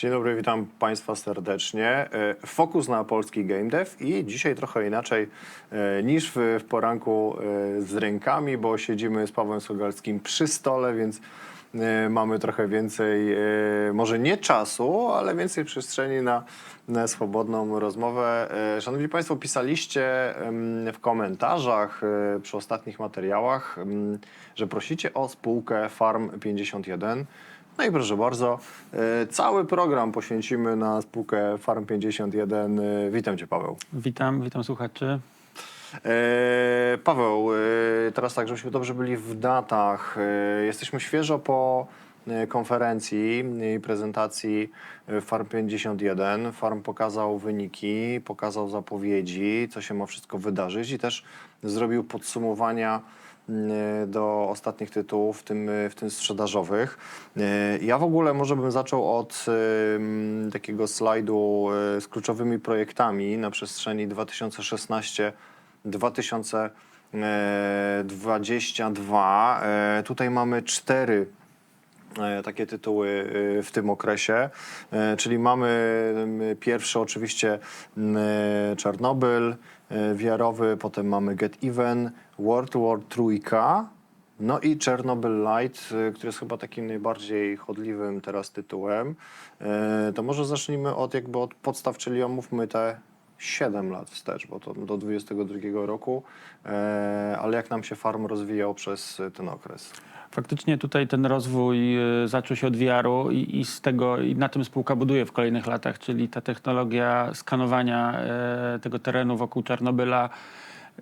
Dzień dobry, witam Państwa serdecznie. E, Fokus na polski game dev i dzisiaj trochę inaczej e, niż w, poranku e, z rękami, bo siedzimy z Pawłem Sogalskim przy stole, więc mamy trochę więcej, może nie czasu, ale więcej przestrzeni na, na swobodną rozmowę. Szanowni Państwo, pisaliście w komentarzach przy ostatnich materiałach, że prosicie o spółkę Farm 51. No i proszę bardzo, e, cały program poświęcimy na spółkę Farm 51. E, Witam Cię, Paweł. Witam, witam słuchaczy. E, Paweł, teraz tak, żebyśmy dobrze byli w datach. Jesteśmy świeżo po konferencji i prezentacji Farm 51. Farm pokazał wyniki, pokazał zapowiedzi, co się ma wszystko wydarzyć i też zrobił podsumowania do ostatnich tytułów, w tym, w tym sprzedażowych. E, Ja w ogóle może bym zaczął od takiego slajdu e, z kluczowymi projektami na przestrzeni 2016 2022. E, Tutaj mamy cztery e, takie tytuły e, w tym okresie, E, czyli mamy pierwszy oczywiście e, Czarnobyl e, wiarowy, potem mamy Get Even, World War Trójka, no i Chernobyl Light, e, który jest chyba takim najbardziej chodliwym teraz tytułem. E, To może zacznijmy od jakby od podstaw, czyli omówmy te 7 lat wstecz, bo to do 22 roku, e, ale jak nam się farm rozwijał przez e, ten okres? Faktycznie tutaj ten rozwój y, zaczął się od VR-u i, i z tego i na tym spółka buduje w kolejnych latach, czyli ta technologia skanowania e, tego terenu wokół Czarnobyla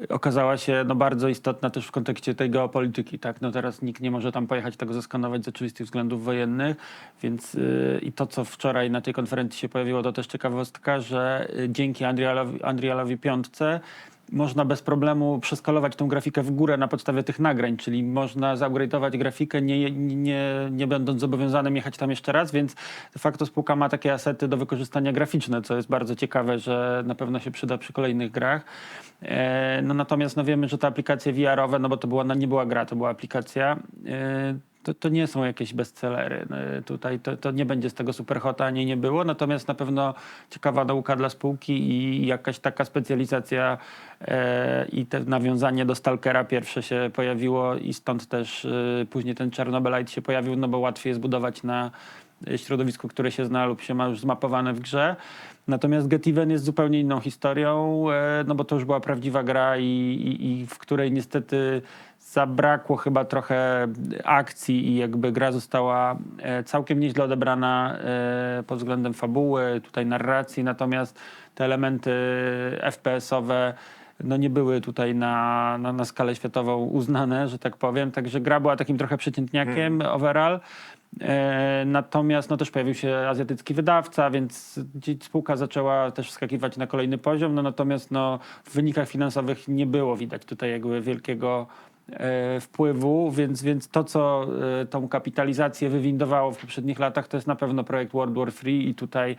y, okazała się no, bardzo istotna też w kontekście tej geopolityki. Tak? No, teraz nikt nie może tam pojechać tego zeskanować z oczywistych względów wojennych, więc y, i to, co wczoraj na tej konferencji się pojawiło, to też ciekawostka, że y, dzięki Unrealowi, Unrealowi 5 można bez problemu przeskalować tą grafikę w górę na podstawie tych nagrań, czyli można zaupgrade'ować grafikę, nie, nie, nie będąc zobowiązanym jechać tam jeszcze raz, więc de facto spółka ma takie asety do wykorzystania graficzne, co jest bardzo ciekawe, że na pewno się przyda przy kolejnych grach. E, no natomiast no wiemy, że te aplikacje VR-owe, no bo to była, no nie była gra, to była aplikacja, e, to, to nie są jakieś bestsellery. No, Tutaj to, to nie będzie z tego superhota, ani nie było, natomiast na pewno ciekawa nauka dla spółki i jakaś taka specjalizacja e, i te nawiązanie do Stalkera pierwsze się pojawiło i stąd też e, później ten Chernobylite się pojawił, no bo łatwiej jest budować na e, środowisku, które się zna lub się ma już zmapowane w grze. Natomiast Get Even jest zupełnie inną historią, e, no bo to już była prawdziwa gra i, i, i w której niestety zabrakło chyba trochę akcji i jakby gra została e, całkiem nieźle odebrana e, pod względem fabuły, tutaj narracji, natomiast te elementy FPS-owe no nie były tutaj na, na, na skalę światową uznane, że tak powiem. Także gra była takim trochę przeciętniakiem overall. E, natomiast no, też pojawił się azjatycki wydawca, więc spółka zaczęła też wskakiwać na kolejny poziom. No, natomiast no, w wynikach finansowych nie było widać tutaj jakby wielkiego e, wpływu, więc, więc to, co e, tą kapitalizację wywindowało w poprzednich latach, to jest na pewno projekt World War III i tutaj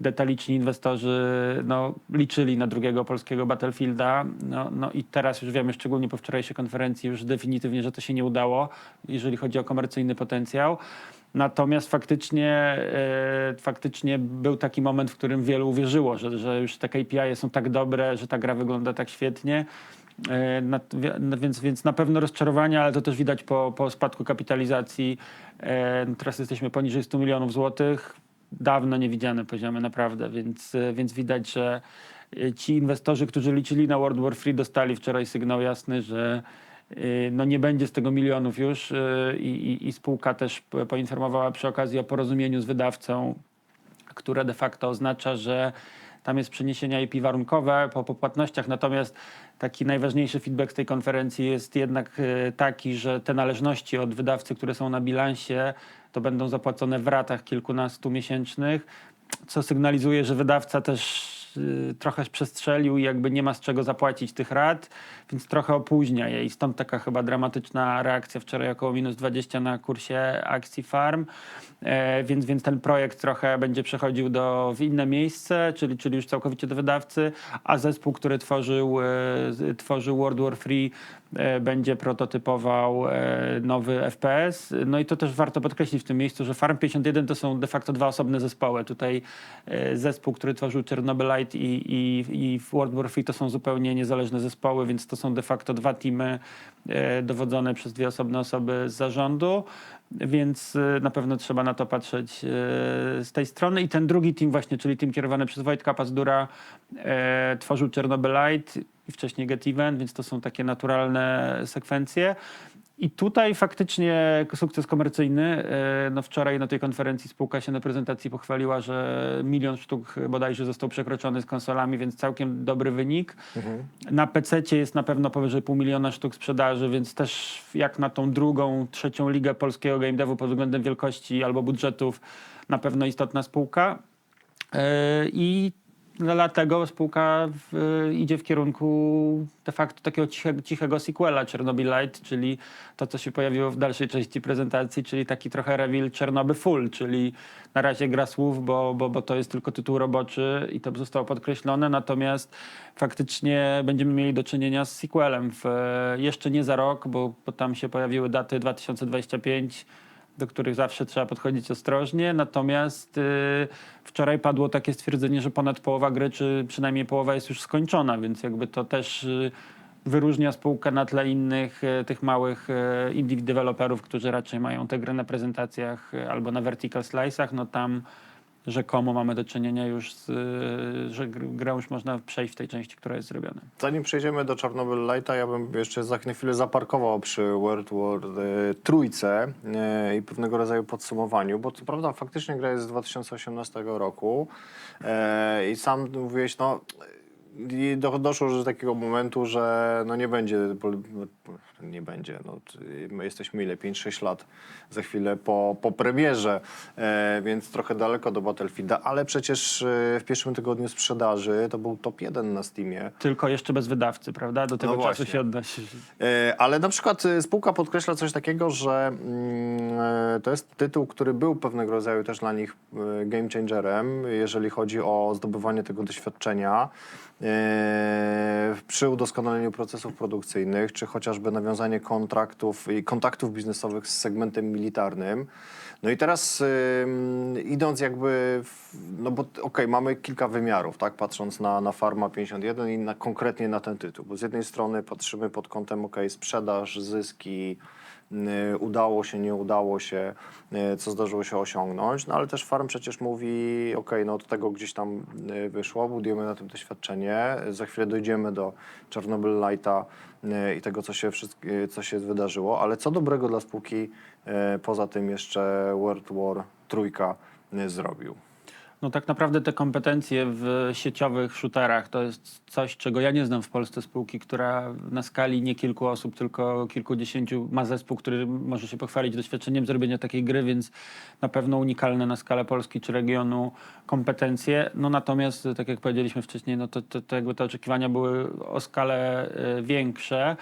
detaliczni inwestorzy no, liczyli na drugiego polskiego Battlefielda. No, no i teraz już wiemy, szczególnie po wczorajszej konferencji, już definitywnie, że to się nie udało, jeżeli chodzi o komercyjny potencjał. Natomiast faktycznie, e, faktycznie był taki moment, w którym wielu uwierzyło, że, że już te KPI są tak dobre, że ta gra wygląda tak świetnie. E, więc, więc na pewno rozczarowanie, ale to też widać po, po spadku kapitalizacji. E, no teraz jesteśmy poniżej 100 milionów złotych. Dawno niewidziane poziomy, naprawdę, więc, e, więc widać, że ci inwestorzy, którzy liczyli na World War III, dostali wczoraj sygnał jasny, że no nie będzie z tego milionów już i, i, spółka też po- poinformowała przy okazji o porozumieniu z wydawcą, które de facto oznacza, że tam jest przeniesienia IP warunkowe po, po płatnościach, natomiast taki najważniejszy feedback z tej konferencji jest jednak e, taki, że te należności od wydawcy, które są na bilansie, to będą zapłacone w ratach kilkunastu miesięcznych, co sygnalizuje, że wydawca też trochę przestrzelił i jakby nie ma z czego zapłacić tych rat, więc trochę opóźnia je i stąd taka chyba dramatyczna reakcja wczoraj około minus 20 na kursie akcji farm, e, więc, więc ten projekt trochę będzie przechodził do, w inne miejsce, czyli, czyli już całkowicie do wydawcy, a zespół, który tworzył, e, tworzył World War III e, będzie prototypował e, nowy FPS. No i to też warto podkreślić w tym miejscu, że Farm 51 to są de facto dwa osobne zespoły. Tutaj e, zespół, który tworzył Chernobylite i, i, i World War III to są zupełnie niezależne zespoły, więc to są de facto dwa teamy e, dowodzone przez dwie osobne osoby z zarządu, więc e, na pewno trzeba na to patrzeć e, z tej strony. I ten drugi team właśnie, czyli team kierowany przez Wojtka Pazdura, e, tworzył Chernobylite i wcześniej Get Event, więc to są takie naturalne sekwencje. I tutaj faktycznie sukces komercyjny. E, No wczoraj na tej konferencji spółka się na prezentacji pochwaliła, że milion sztuk bodajże został przekroczony z konsolami, więc całkiem dobry wynik. Na PC jest na pewno powyżej pół miliona sztuk sprzedaży, więc też jak na tą drugą, trzecią ligę polskiego game devu pod względem wielkości albo budżetów na pewno istotna spółka. E, I dlatego spółka w, idzie w kierunku de facto takiego ciche, cichego sequela Chernobylite, czyli to, co się pojawiło w dalszej części prezentacji, czyli taki trochę reveal Chernobyl Full, czyli na razie gra słów, bo, bo, bo to jest tylko tytuł roboczy i to zostało podkreślone, natomiast faktycznie będziemy mieli do czynienia z sequelem w, jeszcze nie za rok, bo, bo tam się pojawiły daty 2025, do których zawsze trzeba podchodzić ostrożnie. Natomiast y, wczoraj padło takie stwierdzenie, że ponad połowa gry, czy przynajmniej połowa jest już skończona, więc jakby to też y, wyróżnia spółkę na tle innych y, tych małych y, indie deweloperów, którzy raczej mają te gry na prezentacjach y, albo na vertical slice'ach. No tam rzekomo mamy do czynienia już z, że gr- grę już można przejść w tej części, która jest zrobiona. Zanim przejdziemy do Chernobylite'a, ja bym jeszcze za chwilę zaparkował przy World War e, trójce e, i pewnego rodzaju podsumowaniu, bo co prawda faktycznie gra jest z 2018 roku e, i sam mówiłeś, no i do, doszło do takiego momentu, że no nie będzie, nie będzie, no, my jesteśmy ile, 5-6 lat za chwilę po, po premierze, e, więc trochę daleko do Battlefielda, ale przecież e, w pierwszym tygodniu sprzedaży to był top 1 na Steamie. Tylko jeszcze bez wydawcy, prawda? Do tego czasu właśnie. się odnosi. E, Ale na przykład e, spółka podkreśla coś takiego, że mm, e, to jest tytuł, który był pewnego rodzaju też dla nich game changerem, jeżeli chodzi o zdobywanie tego doświadczenia e, przy udoskonaleniu procesów produkcyjnych, czy chociażby nawiązanie kontraktów i kontaktów biznesowych z segmentem militarnym. No i teraz ym, idąc jakby, w, no bo okej, mamy kilka wymiarów, tak, patrząc na, na Farma 51 i na, konkretnie na ten tytuł, bo z jednej strony patrzymy pod kątem, okej, sprzedaż, zyski, udało się, nie udało się, y, co zdarzyło się osiągnąć, no ale też Farm przecież mówi, okej, no od tego gdzieś tam y, wyszło, budujemy na tym doświadczenie, za chwilę dojdziemy do Chernobyl Lighta y, i tego, co się, y, co się wydarzyło, ale co dobrego dla spółki y, poza tym jeszcze World War trójka y, zrobił? No tak naprawdę te kompetencje w sieciowych shooterach to jest coś, czego ja nie znam w Polsce spółki, która na skali nie kilku osób, tylko kilkudziesięciu ma zespół, który może się pochwalić doświadczeniem zrobienia takiej gry, więc na pewno unikalne na skalę Polski czy regionu kompetencje. No natomiast, tak jak powiedzieliśmy wcześniej, no to, to, to jakby te oczekiwania były o skalę e, większe.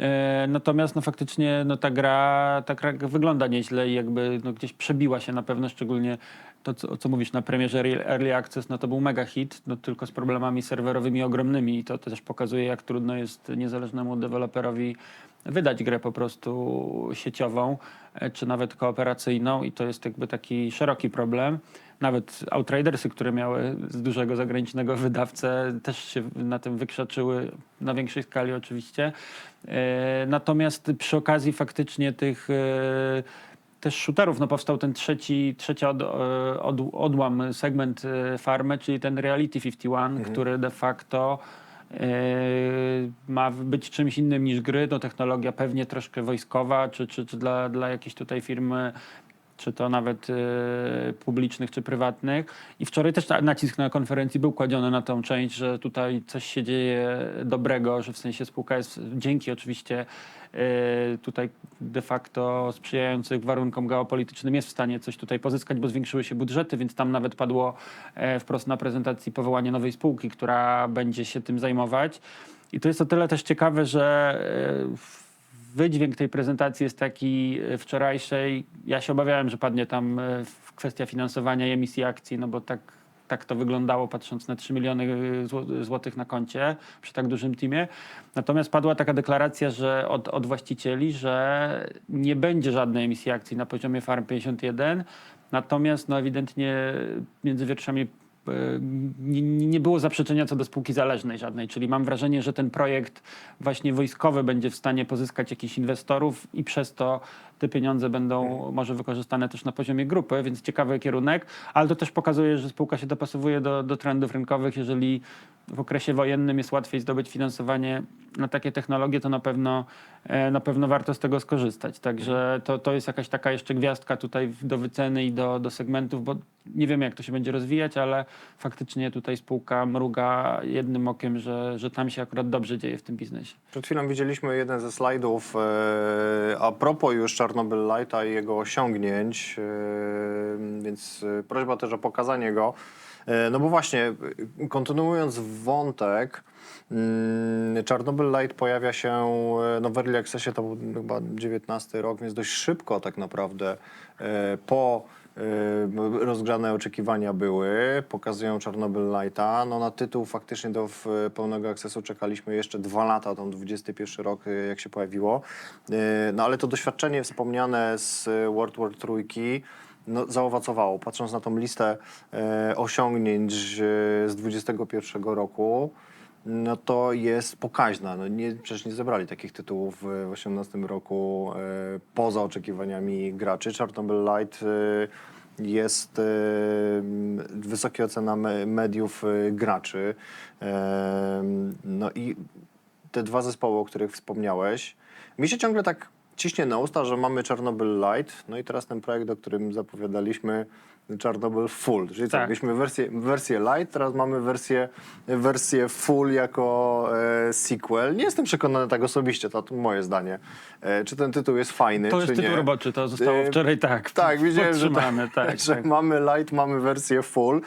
E, Natomiast no faktycznie no ta gra, ta gra wygląda nieźle i jakby no gdzieś przebiła się na pewno, szczególnie to, co, co mówisz na premierze Early- Early Access, no to był mega hit, no tylko z problemami serwerowymi ogromnymi i to też pokazuje, jak trudno jest niezależnemu deweloperowi wydać grę po prostu sieciową, e, czy nawet kooperacyjną i to jest jakby taki szeroki problem. Nawet Outridersy, które miały z dużego zagranicznego wydawcę, też się na tym wykrzaczyły, na większej skali oczywiście. E, Natomiast przy okazji faktycznie tych e, też shooterów, no powstał ten trzeci, trzecia od, e, od, odłam, segment e, farmy, czyli ten Reality 51, który de facto e, ma być czymś innym niż gry, to technologia pewnie troszkę wojskowa, czy, czy, czy dla, dla jakiejś tutaj firmy czy to nawet e, publicznych, czy prywatnych. I wczoraj też na- nacisk na konferencji był kładziony na tą część, że tutaj coś się dzieje dobrego, że w sensie spółka jest dzięki oczywiście e, tutaj de facto sprzyjających warunkom geopolitycznym jest w stanie coś tutaj pozyskać, bo zwiększyły się budżety, więc tam nawet padło e, wprost na prezentacji powołanie nowej spółki, która będzie się tym zajmować. I to jest o tyle też ciekawe, że w- wydźwięk tej prezentacji jest taki e, wczorajszej. Ja się obawiałem, że padnie tam e, kwestia finansowania i emisji akcji, no bo tak tak to wyglądało, patrząc na 3 miliony zł- złotych na koncie przy tak dużym teamie. Natomiast padła taka deklaracja, że od, od właścicieli, że nie będzie żadnej emisji akcji na poziomie Farm 51. Natomiast no, ewidentnie między wierszami e, nie, nie było zaprzeczenia co do spółki zależnej żadnej, czyli mam wrażenie, że ten projekt właśnie wojskowy będzie w stanie pozyskać jakichś inwestorów i przez to te pieniądze będą może wykorzystane też na poziomie grupy, więc ciekawy kierunek, ale to też pokazuje, że spółka się dopasowuje do, do trendów rynkowych. Jeżeli w okresie wojennym jest łatwiej zdobyć finansowanie na takie technologie, to na pewno, e, na pewno warto z tego skorzystać. Także to, to jest jakaś taka jeszcze gwiazdka tutaj do wyceny i do, do segmentów, bo nie wiemy jak to się będzie rozwijać, ale faktycznie tutaj spółka mruga jednym okiem, że, że tam się akurat dobrze dzieje w tym biznesie. Przed chwilą widzieliśmy jeden ze slajdów e, a propos już Czarnobyl Lighta i jego osiągnięć, e, więc e, prośba też o pokazanie go. No bo właśnie, kontynuując wątek, mm, Czarnobyl Light pojawia się no w Early Accessie, to był chyba 19 rok, więc dość szybko tak naprawdę po rozgrzane oczekiwania były, pokazują Czarnobyl Lighta. No na tytuł faktycznie do pełnego akcesu czekaliśmy jeszcze dwa lata, tam 21 rok, e, jak się pojawiło. E, No ale to doświadczenie wspomniane z World War Trójki no, zaowocowało. Patrząc na tą listę e, osiągnięć e, z 21 roku, no to jest pokaźna. No nie, przecież nie zebrali takich tytułów w 2018 roku e, poza oczekiwaniami graczy. Czarnobyl Light e, jest e, wysokie ocena me, mediów e, graczy. E, no i te dwa zespoły, o których wspomniałeś, mi się ciągle tak ciśnie na usta, że mamy Czarnobyl Light, no i teraz ten projekt, o którym zapowiadaliśmy, Czarnobyl Full. Czyli tak. Tak. mieliśmy wersję, wersję Light, teraz mamy wersję, wersję Full jako e, sequel. Nie jestem przekonany tak osobiście, to moje zdanie. E, czy ten tytuł jest fajny, To jest czy tytuł nie. roboczy, to zostało E, wczoraj tak. Tak, widziałem, że, podtrzymane, tak, że tak. mamy light, mamy wersję full,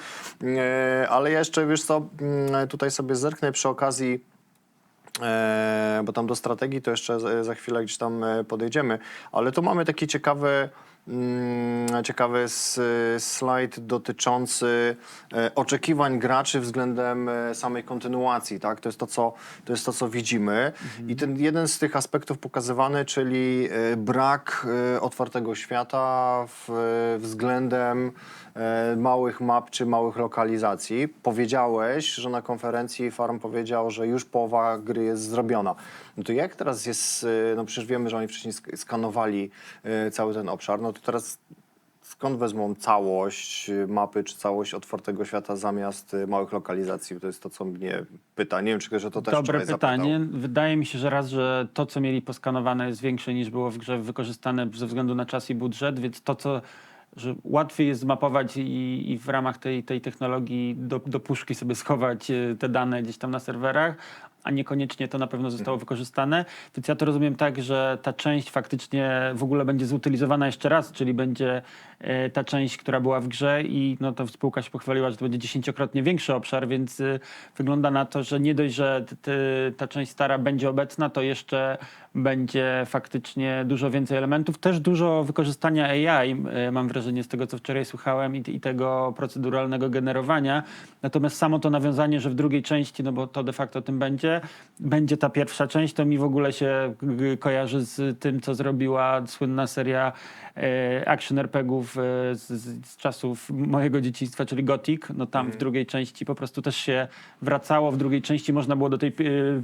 e, ale jeszcze, wiesz co, mm, tutaj sobie zerknę przy okazji, e, bo tam do strategii to jeszcze za, za chwilę gdzieś tam e, podejdziemy, ale tu mamy taki ciekawy, mm, ciekawy s, slajd dotyczący e, oczekiwań graczy względem e, samej kontynuacji, tak? To jest to, co, to jest to, co widzimy. I ten jeden z tych aspektów pokazywany, czyli e, brak otwartego świata w, względem małych map czy małych lokalizacji. Powiedziałeś, że na konferencji Farm powiedział, że już połowa gry jest zrobiona. No to jak teraz jest, e, no przecież wiemy, że oni wcześniej sk- skanowali e, cały ten obszar, no to teraz skąd wezmą całość mapy czy całość otwartego świata zamiast y, małych lokalizacji? To jest to, co mnie pyta. Nie wiem, czy że to też Dobre pytanie. Zapytał. Wydaje mi się, że raz, że to, co mieli poskanowane jest większe niż było w grze wykorzystane ze względu na czas i budżet, więc to, co że łatwiej jest zmapować i, i w ramach tej, tej technologii do, do puszki sobie schować e, te dane gdzieś tam na serwerach, a niekoniecznie to na pewno zostało wykorzystane. Więc ja to rozumiem tak, że ta część faktycznie w ogóle będzie zutylizowana jeszcze raz, czyli będzie e, ta część, która była w grze i no to spółka się pochwaliła, że to będzie dziesięciokrotnie większy obszar, więc y, wygląda na to, że nie dość, że ta część stara będzie obecna, to jeszcze będzie faktycznie dużo więcej elementów. Też dużo wykorzystania AI, y, mam wrażenie z tego, co wczoraj słuchałem i tego proceduralnego generowania. Natomiast samo to nawiązanie, że w drugiej części, no bo to de facto tym będzie, będzie ta pierwsza część, to mi w ogóle się kojarzy z tym, co zrobiła słynna seria e, action RPGów e, z, z, czasów mojego dzieciństwa, czyli Gothic. No tam w drugiej części po prostu też się wracało. W drugiej części można było do tej,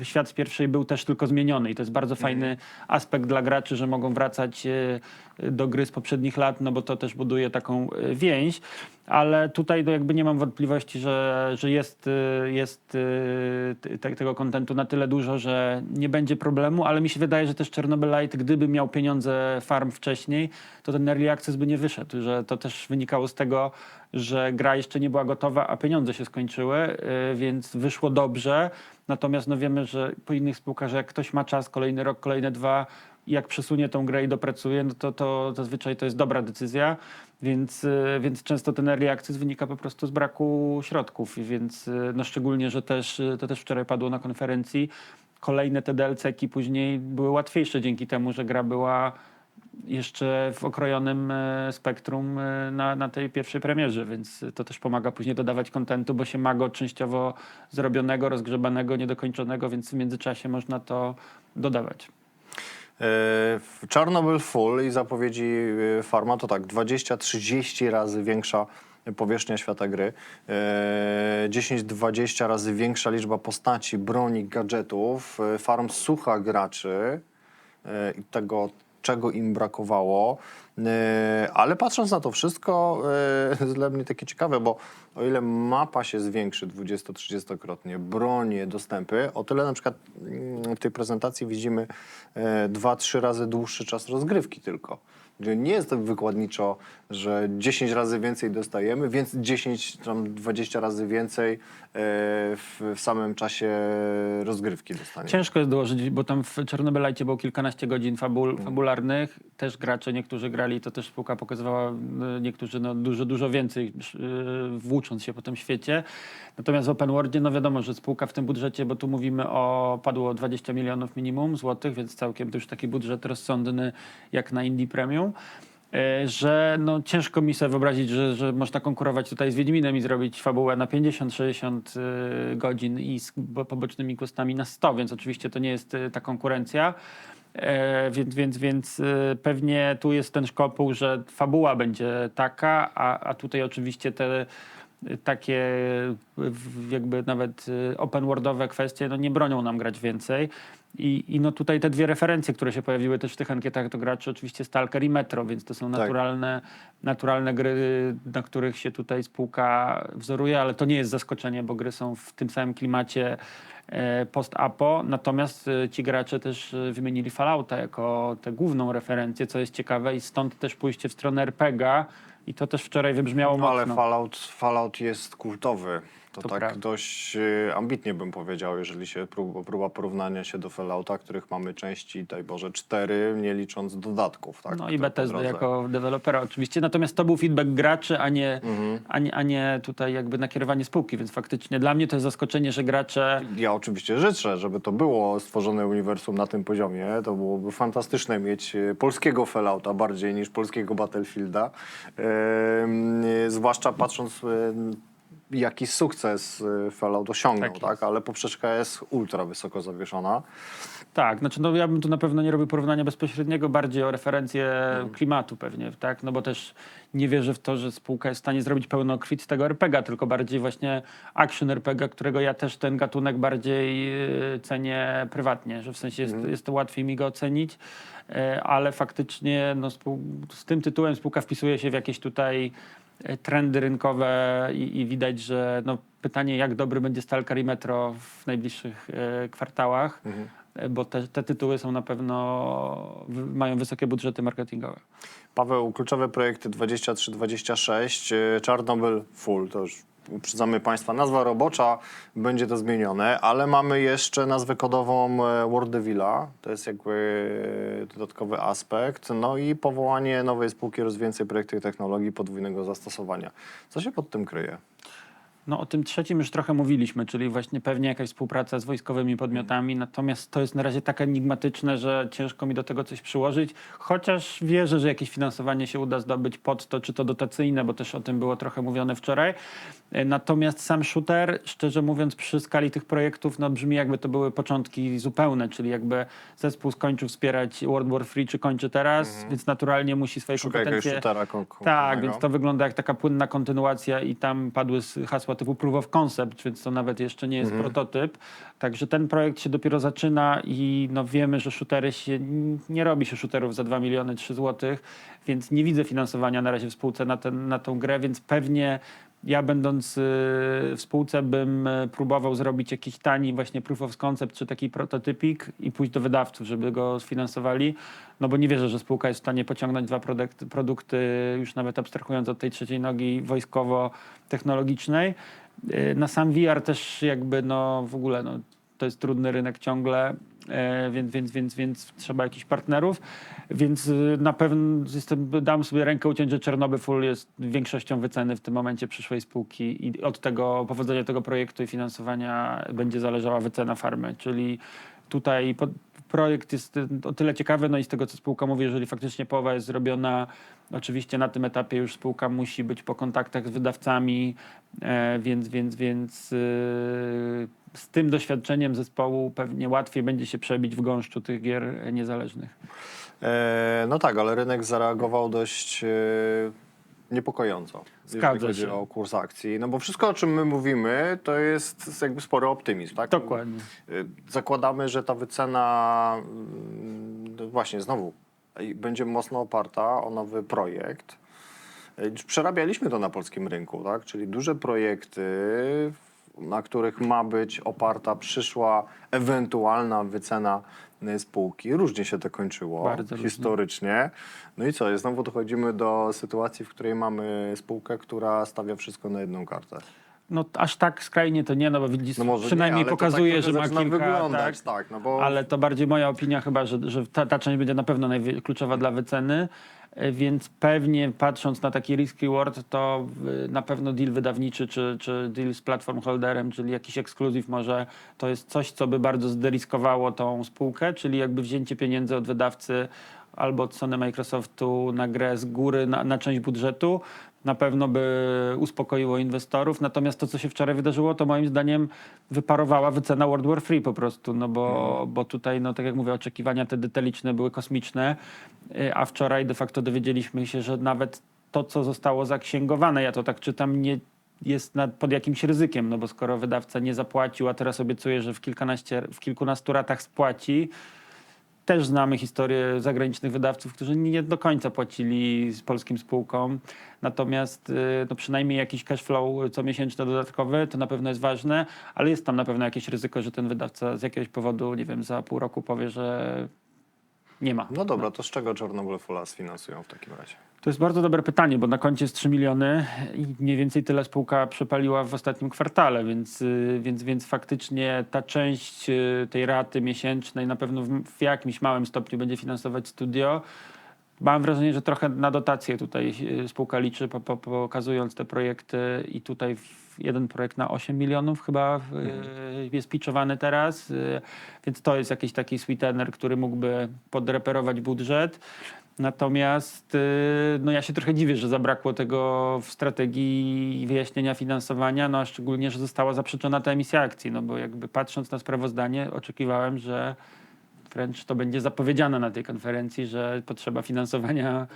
e, świat z pierwszej był też tylko zmieniony i to jest bardzo fajny aspekt dla graczy, że mogą wracać do gry z poprzednich lat, no bo to też buduje taką więź. Ale tutaj no jakby nie mam wątpliwości, że, że jest, e, jest e, te- te- tego kontentu na tyle dużo, że nie będzie problemu, ale mi się wydaje, że też Chernobyl Light, gdyby miał pieniądze farm wcześniej, to ten early access by nie wyszedł, że to też wynikało z tego, że gra jeszcze nie była gotowa, a pieniądze się skończyły, y, więc wyszło dobrze. Natomiast no wiemy, że po innych spółkach, że jak ktoś ma czas, kolejny rok, kolejne dwa, jak przesunie tą grę i dopracuje, no to, to zazwyczaj to jest dobra decyzja, więc, y, więc często ten early access wynika po prostu z braku środków, więc y, no szczególnie, że też, y, to też wczoraj padło na konferencji, kolejne te DLC-ki później były łatwiejsze dzięki temu, że gra była jeszcze w okrojonym spektrum na, na tej pierwszej premierze, więc to też pomaga później dodawać kontentu, bo się ma go częściowo zrobionego, rozgrzebanego, niedokończonego, więc w międzyczasie można to dodawać. E, Czarnobyl Full i zapowiedzi e, Farma to tak 20-30 razy większa powierzchnia świata gry, e, 10-20 razy większa liczba postaci, broni, gadżetów, e, farm słucha graczy e, i tego, czego im brakowało. E, Ale patrząc na to wszystko, e, jest dla mnie takie ciekawe, bo o ile mapa się zwiększy 20-30-krotnie, bronie, dostępy, o tyle na przykład mm, w tej prezentacji widzimy e, 2-3 razy dłuższy czas rozgrywki tylko. Nie jest tak wykładniczo, że 10 razy więcej dostajemy, więc 10, tam 20 razy więcej e, w, w samym czasie rozgrywki dostaniemy. Ciężko jest dołożyć, bo tam w Czarnobylajcie było kilkanaście godzin fabul, fabularnych. Też gracze, niektórzy grali, to też spółka pokazywała, y, niektórzy no, dużo, dużo więcej, y, włócząc się po tym świecie. Natomiast w Open Worldzie, no wiadomo, że spółka w tym budżecie, bo tu mówimy o, padło 20 milionów minimum złotych, więc całkiem to już taki budżet rozsądny jak na Indie Premium. E, Że no, ciężko mi sobie wyobrazić, że, że można konkurować tutaj z Wiedźminem i zrobić fabułę na 50-60 y, godzin i z bo- pobocznymi questami na 100, więc oczywiście to nie jest y, ta konkurencja. E, więc, więc, więc pewnie tu jest ten szkopuł, że fabuła będzie taka, a, a tutaj oczywiście te takie jakby nawet open worldowe kwestie no nie bronią nam grać więcej. I, I no tutaj te dwie referencje, które się pojawiły też w tych ankietach to graczy, oczywiście Stalker i Metro, więc to są Tak. naturalne, naturalne gry, na których się tutaj spółka wzoruje, ale to nie jest zaskoczenie, bo gry są w tym samym klimacie e, post-apo, natomiast e, ci gracze też e, wymienili Fallouta jako tę główną referencję, co jest ciekawe i stąd też pójście w stronę RPGa i to też wczoraj wybrzmiało No, ale mocno. Fallout, Fallout jest kultowy. To, To tak prawda. dość e, ambitnie bym powiedział, jeżeli się próba, próba porównania się do Fallouta, których mamy części, daj Boże, cztery, nie licząc dodatków. Tak, No i które po Bethesda drodze. jako dewelopera oczywiście. Natomiast to był feedback graczy, a nie, Mhm. a, nie, a nie tutaj jakby nakierowanie spółki, więc faktycznie dla mnie to jest zaskoczenie, że gracze Ja oczywiście życzę, żeby to było stworzone uniwersum na tym poziomie. To byłoby fantastyczne mieć e, polskiego Fallouta bardziej niż polskiego Battlefielda. E, zwłaszcza patrząc, e, jaki sukces e, Fallout osiągnął, Tak tak. Ale poprzeczka jest ultra wysoko zawieszona. Tak, znaczy no ja bym tu na pewno nie robił porównania bezpośredniego, bardziej o referencję klimatu pewnie, tak? No bo też nie wierzę w to, że spółka jest w stanie zrobić pełnokwit z tego RPGa, tylko bardziej właśnie action RPGa, którego ja też ten gatunek bardziej y, cenię prywatnie, że w sensie jest, jest to łatwiej mi go ocenić, y, ale faktycznie no, z tym tytułem spółka wpisuje się w jakieś tutaj y, trendy rynkowe i, i widać, że no, pytanie jak dobry będzie Stalker i Metro w najbliższych y, kwartałach, e, bo te, te tytuły są na pewno, w- mają wysokie budżety marketingowe. Paweł, kluczowe projekty 23-26, e, Czarnobyl Full, to już uprzedzamy Państwa, nazwa robocza, będzie to zmienione, ale mamy jeszcze nazwę kodową e, Wordevilla, to jest jakby e, dodatkowy aspekt, no i powołanie nowej spółki rozwijającej projekty technologii podwójnego zastosowania. Co się pod tym kryje? No o tym trzecim już trochę mówiliśmy, czyli właśnie pewnie jakaś współpraca z wojskowymi podmiotami, natomiast to jest na razie tak enigmatyczne, że ciężko mi do tego coś przyłożyć, chociaż wierzę, że jakieś finansowanie się uda zdobyć pod to, czy to dotacyjne, bo też o tym było trochę mówione wczoraj. E, Natomiast sam shooter, szczerze mówiąc, przy skali tych projektów, no brzmi jakby to były początki zupełne, czyli jakby zespół skończył wspierać World War III, czy kończy teraz, więc naturalnie musi swoje Szuka jakiegoś kompetencje... shootera Tak, więc to wygląda jak taka płynna kontynuacja i tam padły hasła typu proof of concept, więc to nawet jeszcze nie jest prototyp. Także ten projekt się dopiero zaczyna i no wiemy, że shootery się, nie robi się shooterów za 2 miliony 3 złotych, więc nie widzę finansowania na razie w spółce na, ten, na tą grę, więc pewnie ja będąc y, w spółce bym y, próbował zrobić jakiś tani właśnie proof of concept czy taki prototypik i pójść do wydawców, żeby go sfinansowali, no bo nie wierzę, że spółka jest w stanie pociągnąć dwa produkt, produkty, już nawet abstrahując od tej trzeciej nogi wojskowo-technologicznej. Y, Na sam VR też jakby no w ogóle no, to jest trudny rynek ciągle, e, więc, więc, więc, więc trzeba jakichś partnerów. Więc y, na pewno jestem, dam sobie rękę uciąć, że Czernobyl jest większością wyceny w tym momencie przyszłej spółki i od tego powodzenia tego projektu i finansowania będzie zależała wycena farmy. Czyli tutaj projekt jest y, o tyle ciekawy, no i z tego, co spółka mówi, jeżeli faktycznie połowa jest zrobiona, oczywiście na tym etapie już spółka musi być po kontaktach z wydawcami, e, więc, więc, więc y, z tym doświadczeniem zespołu pewnie łatwiej będzie się przebić w gąszczu tych gier niezależnych. E, no tak, ale rynek zareagował dość niepokojąco, Zgadza jeżeli chodzi się. o kurs akcji. No bo wszystko, o czym my mówimy, to jest jakby spory optymizm, tak? Dokładnie. E, Zakładamy, że ta wycena mm, no właśnie znowu będzie mocno oparta o nowy projekt. E, Przerabialiśmy to na polskim rynku, tak? Czyli duże projekty, na których ma być oparta przyszła ewentualna wycena spółki. Różnie się to kończyło Bardzo różnie. historycznie. No i co? I Znowu dochodzimy do sytuacji, w której mamy spółkę, która stawia wszystko na jedną kartę. No aż tak skrajnie to nie, no bo widzisz, No przynajmniej nie, ale pokazuje, tak że ma kilka, wyglądać, tak, tak, no bo ale to bardziej moja opinia chyba, że, że ta, ta część będzie na pewno kluczowa dla wyceny, więc pewnie patrząc na taki risk reward, to y, na pewno deal wydawniczy, czy, czy deal z platform holderem, czyli jakiś ekskluzyw może, to jest coś, co by bardzo zderiskowało tą spółkę, czyli jakby wzięcie pieniędzy od wydawcy albo od Sony Microsoftu na grę z góry na, na część budżetu, na pewno by uspokoiło inwestorów. Natomiast to, co się wczoraj wydarzyło, to moim zdaniem wyparowała wycena World War Free po prostu, no bo, bo tutaj, no tak jak mówię, oczekiwania te detaliczne były kosmiczne, y, a wczoraj de facto dowiedzieliśmy się, że nawet to, co zostało zaksięgowane, ja to tak czytam, nie jest nad, pod jakimś ryzykiem, no bo skoro wydawca nie zapłacił, a teraz obiecuje, że w, kilkanaście, w kilkunastu ratach spłaci, też znamy historię zagranicznych wydawców, którzy nie do końca płacili z polskim spółkom. Natomiast y, no przynajmniej jakiś cash flow comiesięczny dodatkowy to na pewno jest ważne, ale jest tam na pewno jakieś ryzyko, że ten wydawca z jakiegoś powodu, nie wiem, za pół roku powie, że nie ma. No dobra, to z czego Czarnobyl Fola sfinansują w takim razie? To jest bardzo dobre pytanie, bo na koncie jest 3 miliony i mniej więcej tyle spółka przepaliła w ostatnim kwartale, więc, y, więc, więc faktycznie ta część y, tej raty miesięcznej na pewno w, jakimś małym stopniu będzie finansować studio. Mam wrażenie, że trochę na dotacje tutaj y, spółka liczy, po, po, pokazując te projekty i tutaj jeden projekt na 8 milionów chyba y, jest pitchowany teraz, więc to jest jakiś taki sweetener, który mógłby podreperować budżet. Natomiast y, no ja się trochę dziwię, że zabrakło tego w strategii wyjaśnienia finansowania, no a szczególnie, że została zaprzeczona ta emisja akcji, no bo jakby patrząc na sprawozdanie oczekiwałem, że wręcz to będzie zapowiedziane na tej konferencji, że potrzeba finansowania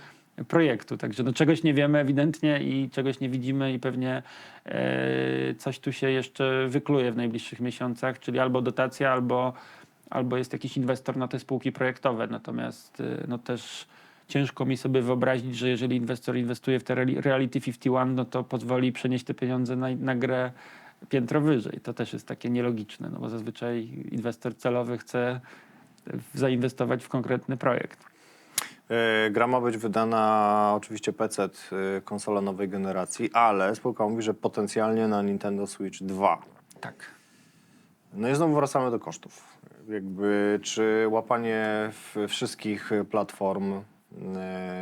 projektu. Także no, czegoś nie wiemy ewidentnie i czegoś nie widzimy i pewnie e, coś tu się jeszcze wykluje w najbliższych miesiącach, czyli albo dotacja, albo, albo jest jakiś inwestor na te spółki projektowe. Natomiast e, no też ciężko mi sobie wyobrazić, że jeżeli inwestor inwestuje w te reali- Reality 51, no to pozwoli przenieść te pieniądze na, na grę piętro wyżej. To też jest takie nielogiczne, no bo zazwyczaj inwestor celowy chce zainwestować w konkretny projekt. E, Gra ma być wydana oczywiście PC, e, konsola nowej generacji, ale spółka mówi, że potencjalnie na Nintendo Switch 2. Tak. No i znowu wracamy do kosztów. Jakby, czy łapanie wszystkich platform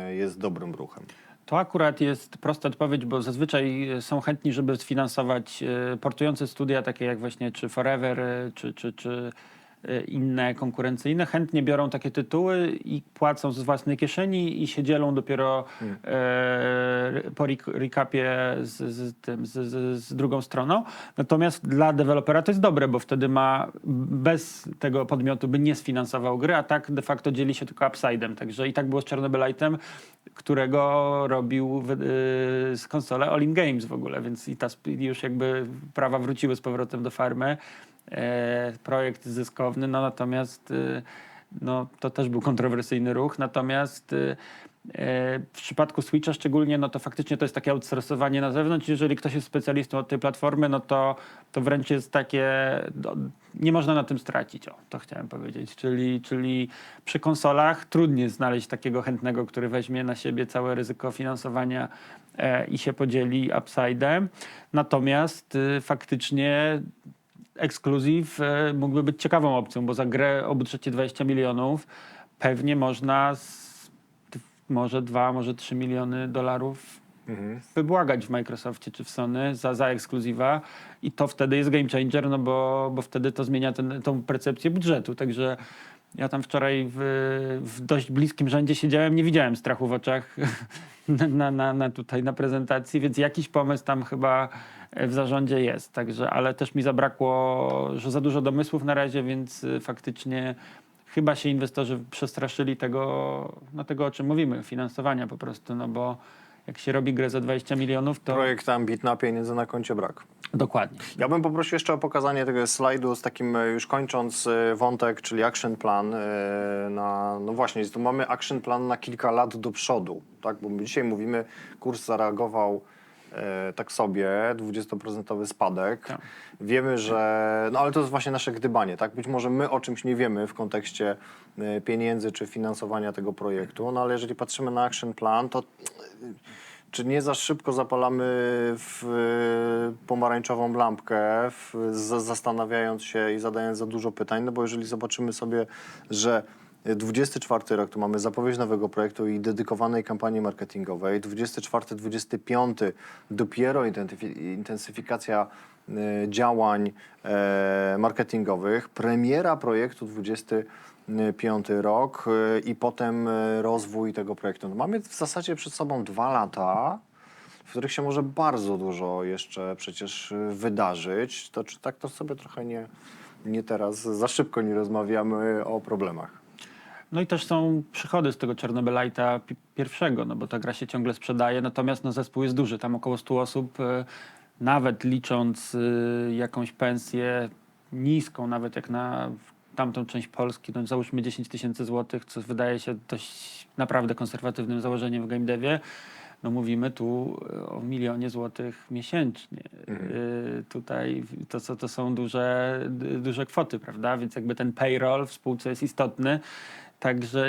jest dobrym ruchem? To akurat jest prosta odpowiedź, bo zazwyczaj e, są chętni, żeby sfinansować e, portujące studia, takie jak właśnie czy Forever, e, czy, czy, czy e, inne konkurencyjne, chętnie biorą takie tytuły i płacą z własnej kieszeni i się dzielą dopiero e, po recapie z, z, tym, z, z, z drugą stroną. Natomiast dla dewelopera to jest dobre, bo wtedy ma bez tego podmiotu by nie sfinansował gry, a tak de facto dzieli się tylko upside'em. Także i tak było z Chernobylite'em, którego robił wy- y, z konsolę All In Games w ogóle, więc i ta już jakby prawa wróciły z powrotem do farmy. E, projekt zyskowny, no natomiast y, no, to też był kontrowersyjny ruch, natomiast e, w przypadku Switcha szczególnie, no to faktycznie to jest takie outsourcowanie na zewnątrz. Jeżeli ktoś jest specjalistą od tej platformy, no to, to wręcz jest takie, no, nie można na tym stracić, o, to chciałem powiedzieć. Czyli, czyli przy konsolach trudniej znaleźć takiego chętnego, który weźmie na siebie całe ryzyko finansowania e, i się podzieli upside'em. Natomiast y, faktycznie ekskluzyw e, mógłby być ciekawą opcją, bo za grę o budżecie 20 milionów pewnie można może 2, może 3 miliony dolarów wybłagać w Microsoftie czy w Sony za, za ekskluzywa i to wtedy jest game changer, no bo, bo wtedy to zmienia ten, tą percepcję budżetu. Także Ja tam wczoraj w, w dość bliskim rzędzie siedziałem, nie widziałem strachu w oczach na, na, na, tutaj na prezentacji, więc jakiś pomysł tam chyba w zarządzie jest. Także, ale też mi zabrakło, że za dużo domysłów na razie, więc y, faktycznie chyba się inwestorzy przestraszyli tego, no tego o czym mówimy, finansowania po prostu, no bo jak się robi grę za 20 milionów, to Projekt ambitna, pieniędzy na koncie brak. dokładnie. Ja bym poprosił jeszcze o pokazanie tego slajdu z takim e, już kończąc e, wątek, czyli action plan e, na, no właśnie, tu mamy action plan na kilka lat do przodu, tak, bo my dzisiaj mówimy, kurs zareagował tak sobie, 20% spadek. Tak. Wiemy, że, no ale to jest właśnie nasze gdybanie, tak, być może my o czymś nie wiemy w kontekście e, pieniędzy czy finansowania tego projektu, no ale jeżeli patrzymy na action plan, to czy nie za szybko zapalamy w pomarańczową lampkę, w, zastanawiając się i zadając za dużo pytań? No bo jeżeli zobaczymy sobie, że 24 rok to mamy zapowiedź nowego projektu i dedykowanej kampanii marketingowej, 24-25 dopiero intensyfi- intensyfikacja y, działań e, marketingowych, premiera projektu 25 rok y, i potem y, rozwój tego projektu. No mamy w zasadzie przed sobą dwa lata, w których się może bardzo dużo jeszcze przecież wydarzyć. To czy tak to sobie trochę nie, nie teraz, za szybko nie rozmawiamy o problemach. No i też są przychody z tego Czernobylajta pi- pierwszego, no bo ta gra się ciągle sprzedaje, natomiast no zespół jest duży, tam około 100 osób, e, nawet licząc e, jakąś pensję niską, nawet jak na tamtą część Polski, no załóżmy 10 tysięcy złotych, co wydaje się dość naprawdę konserwatywnym założeniem w game devie, no mówimy tu e, o milionie złotych miesięcznie. Y, Tutaj to, co- to są duże, duże kwoty, prawda? Więc jakby ten payroll w spółce jest istotny. Także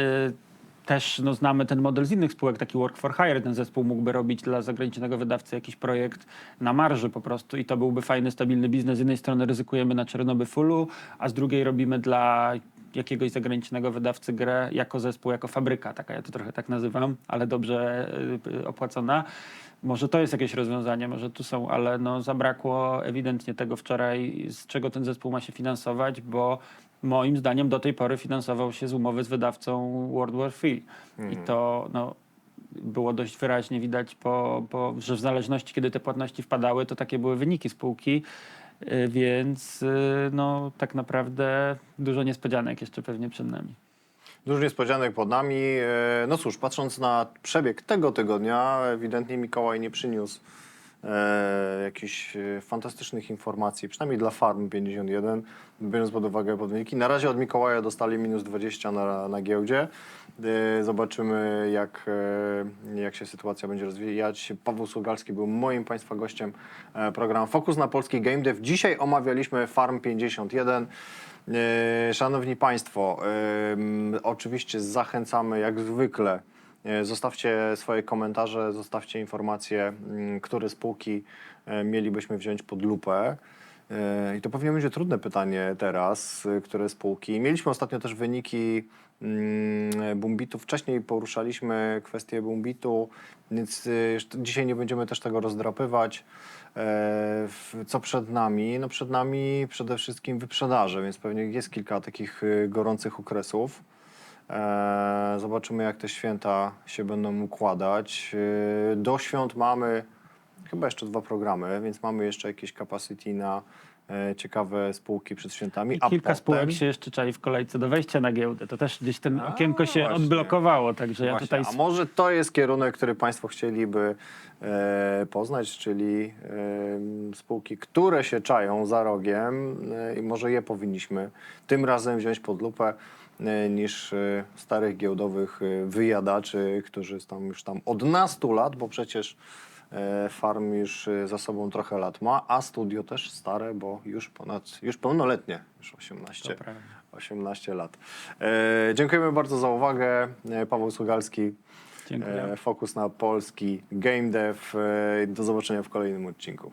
też no, znamy ten model z innych spółek, taki work for hire. Ten zespół mógłby robić dla zagranicznego wydawcy jakiś projekt na marży po prostu i to byłby fajny, stabilny biznes. Z jednej strony ryzykujemy na Czernobyfulu, a z drugiej robimy dla jakiegoś zagranicznego wydawcy grę jako zespół, jako fabryka, taka ja to trochę tak nazywam, ale dobrze y, opłacona. Może to jest jakieś rozwiązanie, może tu są, ale no zabrakło ewidentnie tego wczoraj, z czego ten zespół ma się finansować, bo moim zdaniem do tej pory finansował się z umowy z wydawcą World War III. I to no, było dość wyraźnie widać, po, po, że w zależności kiedy te płatności wpadały, to takie były wyniki spółki. Y, Więc y, no, tak naprawdę dużo niespodzianek jeszcze pewnie przed nami. Dużo niespodzianek pod nami. E, No cóż, patrząc na przebieg tego tygodnia, ewidentnie Mikołaj nie przyniósł e, jakichś e, fantastycznych informacji, przynajmniej dla Farm 51, biorąc pod uwagę podwyniki. Na razie od Mikołaja dostali minus 20 na, na giełdzie. E, Zobaczymy, jak, e, jak się sytuacja będzie rozwijać. Paweł Sługalski był moim Państwa gościem e, programu Fokus na Polski Game Dev. Dzisiaj omawialiśmy Farm 51. E, Szanowni Państwo, em, oczywiście zachęcamy jak zwykle. E, Zostawcie swoje komentarze, zostawcie informacje, mm, które spółki e, mielibyśmy wziąć pod lupę. E, I to pewnie będzie trudne pytanie teraz, które spółki. Mieliśmy ostatnio też wyniki mm, Bumbitu. Wcześniej poruszaliśmy kwestię Bumbitu, więc dzisiaj nie będziemy też tego rozdrapywać. Co przed nami? No przed nami przede wszystkim wyprzedaże, więc pewnie jest kilka takich gorących okresów. E, Zobaczymy, jak te święta się będą układać. E, Do świąt mamy chyba jeszcze dwa programy, więc mamy jeszcze jakieś capacity na e, ciekawe spółki przed świętami. I kilka spółek się jeszcze czai w kolejce do wejścia na giełdę. To też gdzieś ten A, okienko się właśnie. odblokowało, także ja Właśnie, tutaj... A może to jest kierunek, który Państwo chcieliby e, poznać, czyli e, spółki, które się czają za rogiem e, i może je powinniśmy tym razem wziąć pod lupę niż e, starych giełdowych e, wyjadaczy, którzy tam już tam od nastu lat, bo przecież e, farm już e, za sobą trochę lat ma, a studio też stare, bo już ponad, już pełnoletnie, już 18. To prawda. 18 lat. E, dziękujemy bardzo za uwagę. E, Paweł Sługalski, Dziękuję. e, Fokus na polski Game Dev. E, do zobaczenia w kolejnym odcinku.